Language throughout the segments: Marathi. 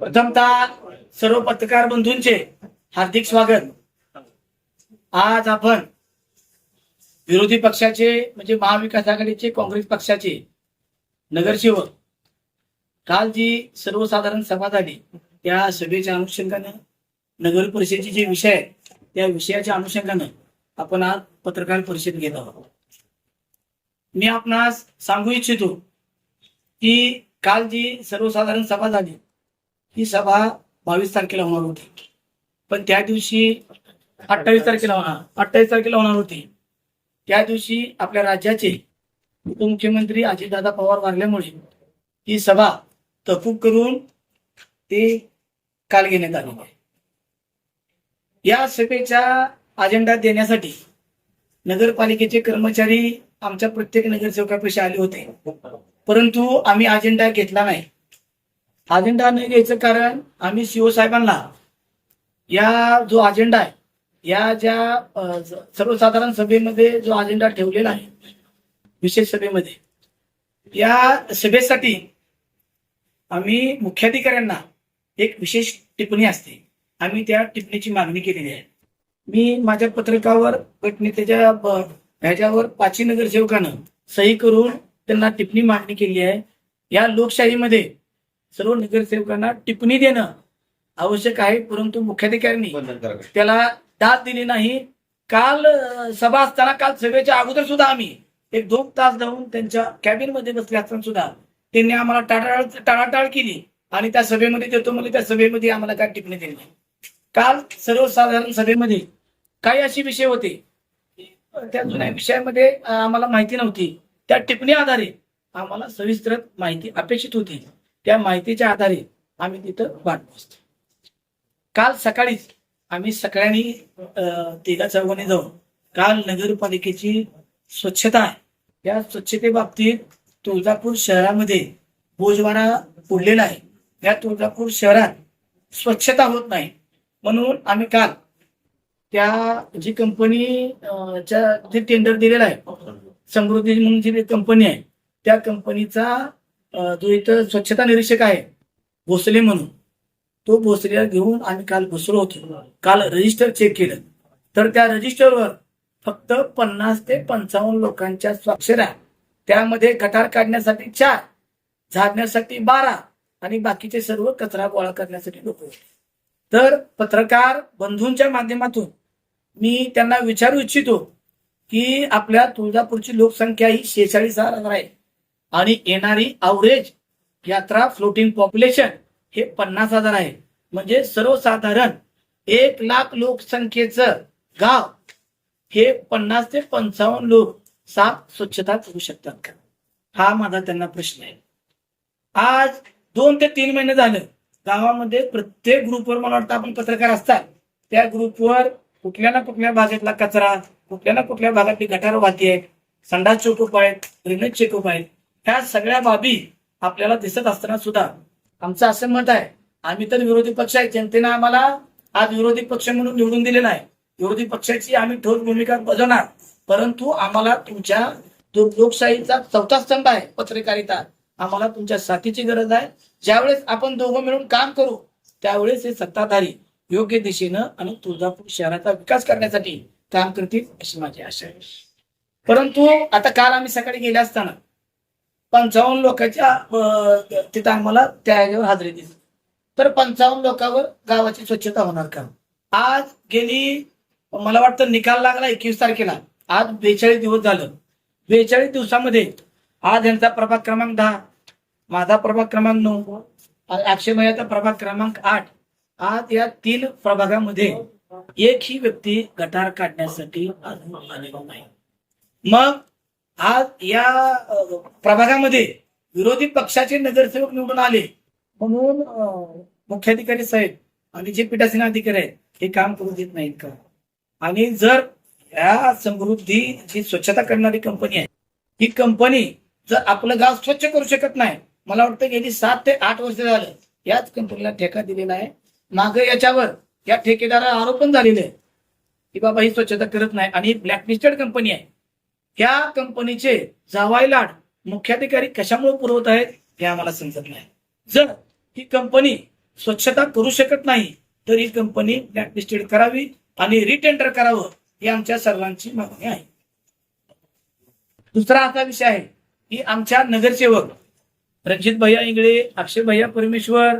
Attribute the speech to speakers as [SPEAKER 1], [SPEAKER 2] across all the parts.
[SPEAKER 1] प्रथमतः सर्व पत्रकार बंधूंचे हार्दिक स्वागत. आज आपण विरोधी पक्षाचे म्हणजे महाविकास आघाडीचे काँग्रेस पक्षाचे नगरसेवक काल जी सर्वसाधारण सभा झाली त्या सभेच्या अनुषंगानं नगर परिषदेचे जे विषय आहेत त्या विषयाच्या अनुषंगानं आपण आज पत्रकार परिषद घेत आहोत. मी आपणास सांगू इच्छितो की काल जी सर्वसाधारण सभा झाली ही सभा बावीस तारखेला होणार होती. पण त्या दिवशी अठ्ठावीस तारखेला होणार अठ्ठावीस तारखेला होणार होती. त्या दिवशी आपल्या राज्याचे उपमुख्यमंत्री अजितदादा पवार वारल्यामुळे ही सभा तहकूब करून ते काल घेण्यात आली. या सभेचा अजेंडा देण्यासाठी नगरपालिकेचे कर्मचारी आमच्या प्रत्येक नगरसेवकापेक्षा आले होते. परंतु आम्ही अजेंडा घेतला नाही. अजेंडा न घ्यायचं कारण आम्ही सीओ साहेबांना या जो अजेंडा आहे या ज्या सर्वसाधारण सभेमध्ये जो अजेंडा ठेवलेला आहे विशेष सभेमध्ये या सभेसाठी आम्ही मुख्याधिकाऱ्यांना एक विशेष टिप्पणी असते. आम्ही त्या टिप्पणीची मागणी केलेली आहे. मी माझ्या पत्रकावर गटनेत्याच्या ह्याच्यावर पाची नगरसेवकानं सही करून त्यांना टिप्पणी मागणी केली आहे. या लोकशाहीमध्ये सर्व नगरसेवकांना टिप्पणी देणं आवश्यक आहे परंतु मुख्याधिकाऱ्यांनी त्याला दाद दिली नाही. काल सभा असताना काल सभेच्या अगोदर सुद्धा आम्ही एक दोन तास जाऊन त्यांच्या कॅबिनमध्ये बसले असताना सुद्धा त्यांनी आम्हाला टाळाटाळ टाळाटाळ केली आणि त्या सभेमध्ये देतो म्हणजे त्या सभेमध्ये आम्हाला काय टिप्पणी दिली काल सर्वसाधारण सभेमध्ये काही असे विषय होते. की त्या जुन्या विषयामध्ये आम्हाला माहिती नव्हती. त्या टिप्पणी आधारे आम्हाला सविस्तर माहिती अपेक्षित होती. त्या माहितीच्या आधारे आम्ही तिथं वाट पोचतो काल सकाळीच आम्ही सगळ्यांनी तिघा चौघांनी जाऊन काल नगरपालिकेची स्वच्छता आहे. या स्वच्छतेबाबतीत तुळजापूर शहरामध्ये बोजवारा उडलेला आहे. या तुळजापूर शहरात स्वच्छता होत नाही. म्हणून आम्ही काल त्या जी कंपनी च्या जे टेंडर दिलेला आहे समृद्धी म्हणून जी कंपनी आहे त्या कंपनीचा जो इथं स्वच्छता निरीक्षक आहे भोसले म्हणून तो भोसलेला घेऊन आम्ही काल बसलो होतो. काल रजिस्टर चेक केलं. तर त्या रजिस्टरवर फक्त पन्नास ते पंचावन्न लोकांच्या स्वाक्षऱ्या त्यामध्ये गटार काढण्यासाठी चार झाडण्यासाठी बारा आणि बाकीचे सर्व कचरा गोळा करण्यासाठी लोक होते तर पत्रकार बंधूंच्या माध्यमातून मी त्यांना विचारू इच्छितो की आपल्या तुळजापूरची लोकसंख्या ही शेहेचाळीस हजार आहे. आणि येणारी अवरेज यात्रा फ्लोटिंग पॉप्युलेशन हे पन्नास हजार आहे. म्हणजे सर्वसाधारण एक लाख लोकसंख्येचं गाव हे पन्नास ते पंचावन्न लोक साफ स्वच्छता करू शकतात. का हा माझा त्यांना प्रश्न आहे. आज दोन ते तीन महिने झालं. गावामध्ये प्रत्येक ग्रुपवर मला वाटतं आपण पत्रकार असतात. त्या ग्रुपवर कुठल्या ना कुठल्या भागातला कचरा कुठल्या ना कुठल्या भागातली गटार वाहती आहेत. संडास चेकअप आहेत ड्रेनेज चेकअप आहेत. ह्या सगळ्या बाबी आपल्याला दिसत असताना सुद्धा आमचं असं मत आहे. आम्ही तर विरोधी पक्ष आहे. जनतेनं आम्हाला आज विरोधी पक्ष म्हणून निवडून दिलेला आहे. विरोधी पक्षाची आम्ही ठोस भूमिका बजावणार. परंतु आम्हाला तुमच्या जो लोकशाहीचा चौथा स्तंभ आहे पत्रकारिता. आम्हाला तुमच्या साथीची गरज आहे. ज्यावेळेस आपण दोघं मिळून काम करू त्यावेळेस हे सत्ताधारी योग्य दिशेनं आणि तुळजापूर शहराचा विकास करण्यासाठी काम करतील अशी माझी आशा आहे. परंतु आता काल आम्ही सकाळी गेले असताना पंचावन्न लोकांच्या तिथं आम्हाला त्या हाजरी दिली. तर पंचावन्न लोकांवर गावाची स्वच्छता होणार का? आज गेली मला वाटतं निकाल लागला एकवीस तारखेला. आज बेचाळीस दिवस झालं. बेचाळीस दिवसामध्ये आज यांचा प्रभाग क्रमांक दहा माझा प्रभाग क्रमांक नऊ अक्षय भैयाचा प्रभाग क्रमांक आठ. आज या तीन प्रभागामध्ये एक ही व्यक्ती गटार काढण्यासाठी अजून आलेला नाही. मग आज या प्रभागामध्ये विरोधी पक्षाचे नगरसेवक निवडून आले. म्हणून मुख्याधिकारी साहेब आणि जे पीठासीन अधिकारी आहेत हे काम करू देत नाहीत का? आणि जर या समृद्धी जी स्वच्छता करणारी कंपनी आहे ही कंपनी जर आपलं गाव स्वच्छ करू शकत नाही मला वाटतं गेली सात ते आठ वर्ष झालं याच कंपनीला ठेका दिलेला आहे. माग याच्यावर या ठेकेदाराला आरोप पण झालेले आहे की बाबा ही स्वच्छता करत नाही आणि ब्लॅकलिस्टेड कंपनी आहे. या कंपनीचे जावाई लाड मुख्याधिकारी कशामुळे पुरवत आहेत हे आम्हाला समजत नाही. जर ही कंपनी स्वच्छता करू शकत नाही तर ही कंपनी ब्लॅकलिस्टेड करावी आणि रिटेंडर करावं ही आमच्या सर्वांची मागणी आहे. दुसरा असा विषय आहे की आमच्या नगरसेवक रणजित भैया इंगळे अक्षय भैया परमेश्वर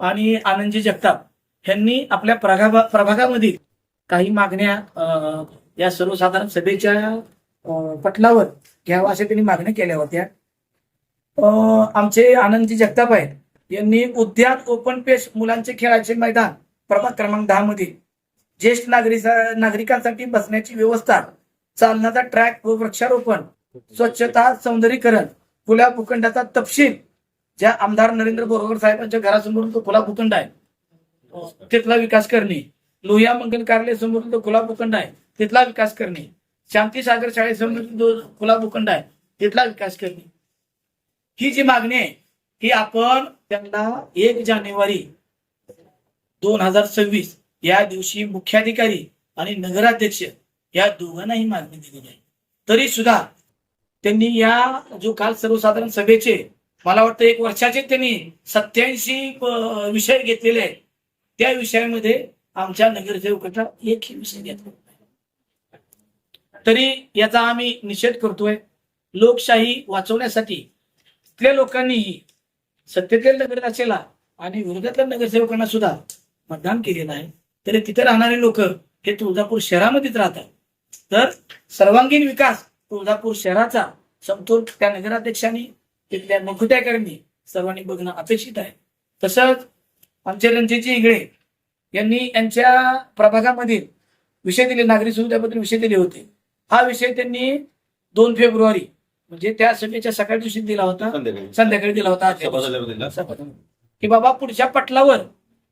[SPEAKER 1] आणि आनंदजी जगताप यांनी आपल्या प्रभागा प्रभागामधील काही मागण्या या सर्वसाधारण सभेच्या पटलावर घ्यावा अशा त्यांनी मागण्या केल्या होत्या. आमचे आनंदजी जगताप आहेत. यांनी उद्यान ओपन पेश मुलांचे खेळाचे मैदान प्रभाग क्रमांक दहा मध्ये ज्येष्ठ नागरिक नागरिकांसाठी बसण्याची व्यवस्था चालण्याचा ट्रॅक व वृक्षारोपण स्वच्छता सौंदर्यीकरण खुल्या भूखंडाचा तपशील ज्या आमदार नरेंद्र बोरगर साहेबांच्या घरासमोर तो खुला भूखंड आहे. तिथला विकास करणे लोहिया मंगल कार्यालय समोर तो खुला भूखंड आहे. तिथला विकास करणे. शांतीसागर शाळेसमोर जो खुला भूखंड आहे तिथला विकास करणे ही जी मागणी आहे ही आपण त्यांना एक जानेवारी दोन हजार सव्वीस या दिवशी मुख्याधिकारी आणि नगराध्यक्ष या दोघांनाही मागणी दिलेली आहे तरी सुद्धा त्यांनी या जो काल सर्वसाधारण सभेचे मला वाटतं एक वर्षाचे त्यांनी सत्याऐंशी विषय घेतलेले आहेत. त्या विषयामध्ये आमच्या नगरसेवकाचा एकही विषय घेतला तरी याचा आम्ही निषेध करतोय. लोकशाही वाचवण्यासाठी तिथल्या लोकांनीही नगर नगराध्यक्षाला आणि विरोधातल्या नगरसेवकांना सुद्धा मतदान केलेलं आहे. तरी तिथे राहणारे लोक हे तुळजापूर शहरामध्येच राहतात. तर सर्वांगीण विकास तुळजापूर शहराचा समतोल त्या नगराध्यक्षांनी तिथल्या मुखत्याकरांनी सर्वांनी बघणं अपेक्षित आहे. तसंच आमचे रणजितजी इंगळे यांनी यांच्या प्रभागामधील विषय दिले नागरिक सुविधाबद्दल विषय दिले होते. हा विषय त्यांनी दोन फेब्रुवारी म्हणजे त्या सभेच्या सकाळी दिवशी दिला होता.
[SPEAKER 2] संध्याकाळी.
[SPEAKER 1] दिला होता. की बाबा पुढच्या पटलावर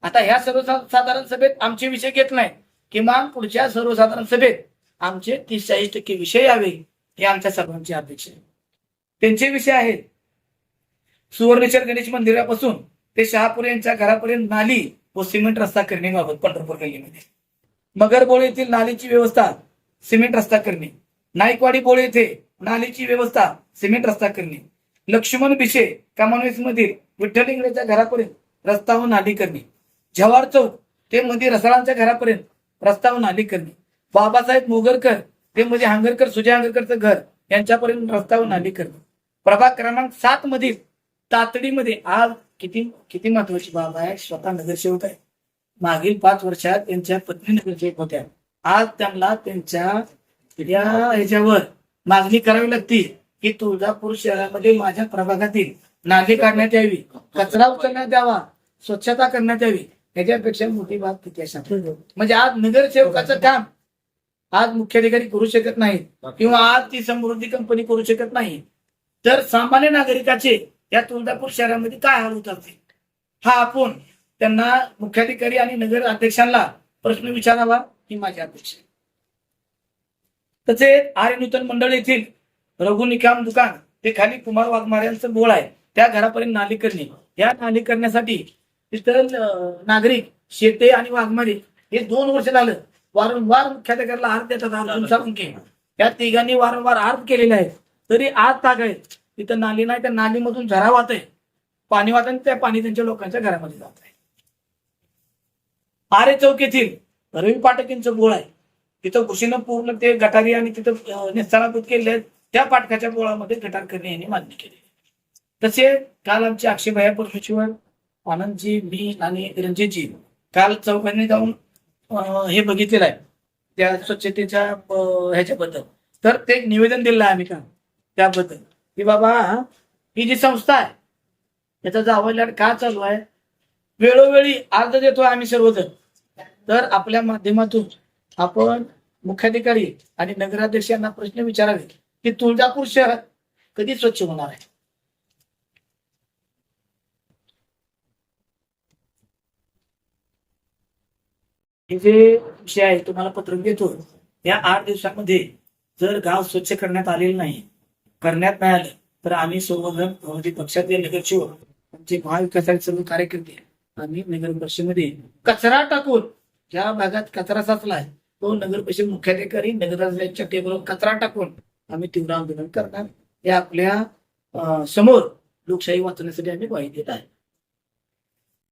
[SPEAKER 1] आता ह्या सर्वसाधारण सभेत आमचे विषय घेत नाही. किमान पुढच्या सर्वसाधारण सभेत आमचे तीस चाळीस टक्के विषय यावे ही आमच्या सर्वांची अपेक्षा आहे. त्यांचे विषय आहेत. सुवर्णेश्वर गणेश मंदिरापासून ते शहापूर यांच्या घरापर्यंत नाली व सिमेंट रस्ता करण्याबाबत पंढरपूर गल्लीमध्ये. मगरबोळ येथील नालीची व्यवस्था सिमेंट रस्ता करणे. नाईकवाडी बोळ येथे नालीची व्यवस्था सिमेंट रस्ता करणे. लक्ष्मण बिशे कॉमनवेल्थ मधील विठ्ठल इंगळेच्या घरापर्यंत रस्ता व नाली करणे. जव्हार चौक ते मध्ये रसाळांच्या घरापर्यंत रस्ता व नाली करणे. बाबासाहेब मोगरकर ते मध्ये हांगरकर सुजय हांगरकरचं घर यांच्यापर्यंत रस्ता व नाली करणे. प्रभाग क्रमांक सात मधील तातडीमध्ये आज किती किती महत्वाची बाब आहे? स्वतः नगरसेवक आहे. मागील पाच वर्षात त्यांच्या पत्नी नगरसेवक होत्या. आज त्यांना त्यांच्या या ह्याच्यावर मागणी करावी लागते की तुळजापूर शहरामध्ये माझ्या प्रभागातील नाली काढण्यात यावी कचरा उचलण्यात यावा स्वच्छता करण्यात यावी याच्यापेक्षा मोठी बाब किती असा म्हणजे आज नगरसेवकाचं काम आज मुख्याधिकारी करू शकत नाही किंवा आज ती समृद्धी कंपनी करू शकत नाही तर सामान्य नागरिकाचे या तुळजापूर शहरामध्ये काय हाल होत असतील हा आपण त्यांना मुख्याधिकारी आणि नगर अध्यक्षांना प्रश्न विचारावा. ही माझी अपेक्षा आहे. तसेच आर्य नूतन मंडळ येथील रघु निकाम दुकान ते खाली कुमार वाघमारे यांचं बोळ आहे. त्या घरापर्यंत नाली करणे. या नाली करण्यासाठी तिथं अं, नागरिक शेते आणि वाघमारे हे दोन वर्ष झालं वारंवार मुख्याधिकाऱ्याला अर्ज देतात अर्जुन साळुंके या तिघांनी वारंवार अर्ज केलेले आहेत. तरी आज ताग आहेत तिथं नाली नाही त्या नालीमधून झरा वाहत आहे. पाणी वाहत त्या पाणी त्यांच्या लोकांच्या घरामध्ये जात आहे. आरे चौक येथील रवी पाठक यांचं बोळ आहे. तिथं कृषीनं पूर्ण ते गटारी आणि तिथं अं, केले त्या पाटकाच्या बोळामध्ये गटारकरणी यांनी मान्य केले. तसे काल आमचे अक्षयभया परमेश्वर आनंदजी मी आणि रणजितजी काल चौघांनी जाऊन हे बघितलेलं आहे. त्या स्वच्छतेच्या ह्याच्याबद्दल. तर ते निवेदन दिलेलं आहे आम्ही का त्याबद्दल. की बाबा ही जी संस्था आहे याचा जावं का चालू आहे? वेळोवेळी अर्ज देतो आम्ही सर्वजण. तर आपल्या माध्यमातून आपण मुख्याधिकारी आणि नगराध्यक्ष यांना प्रश्न विचारावे की तुळजापूर शहर कधी स्वच्छ होणार आहे? हे जे विषय आहे तुम्हाला पत्रक देतो. या आठ दिवसामध्ये जर गाव स्वच्छ करण्यात आलेलं नाही करण्यात नाही आलं तर आम्ही सर्वजण विरोधी पक्षातले नगरसेवक आमचे महाविकासाचे सर्व कार्यकर्ते आम्ही नगर परिषदेमध्ये कचरा टाकून ज्या भागात कचरा साचलाय तो नगर परिषद मुख्याधिकारी नगराध्यक्षाच्या टेबलवर कचरा टाकून आम्ही तीव्र आंदोलन करणार. हे आपल्यासमोर लोकशाही वाचवण्यासाठी आम्ही ग्वाही देत आहे.